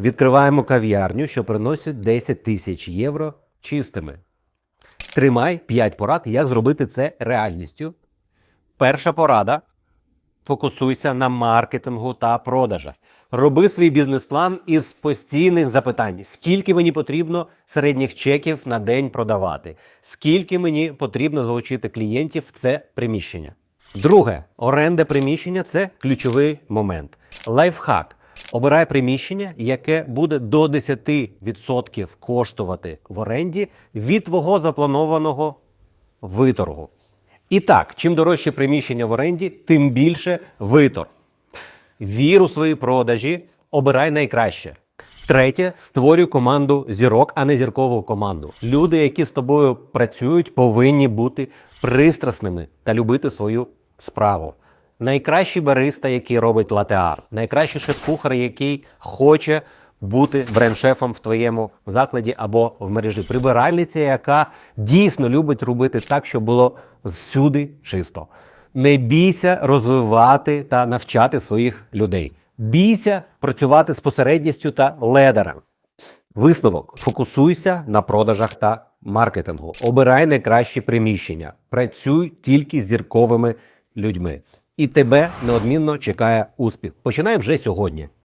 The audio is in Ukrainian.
відкриваємо кав'ярню, що приносить 10 тисяч євро чистими. Тримай 5 порад, як зробити це реальністю. Перша порада: фокусуйся на маркетингу та продажах. Роби свій бізнес-план із постійних запитань: скільки мені потрібно середніх чеків на день продавати, скільки мені потрібно залучити клієнтів в це приміщення. Друге, оренда приміщення це ключовий момент. Лайфхак. Обирай приміщення, яке буде до 10% коштувати в оренді від твого запланованого виторгу. І так, чим дорожче приміщення в оренді, тим більше виторг. Вір у свої продажі, обирай найкраще. Третє, створюй команду зірок, а не зіркову команду. Люди, які з тобою працюють, повинні бути пристрасними та любити свою справу. Найкращий бариста, який робить латеар, найкращий шеф-кухар, який хоче бути бренд-шефом в твоєму закладі або в мережі. Прибиральниця, яка дійсно любить робити так, щоб було всюди чисто. Не бійся розвивати та навчати своїх людей. Бійся працювати з посередністю та ледером. Висновок: фокусуйся на продажах та маркетингу. Обирай найкращі приміщення. Працюй тільки з зірковими людьми. І тебе неодмінно чекає успіх. Починай вже сьогодні.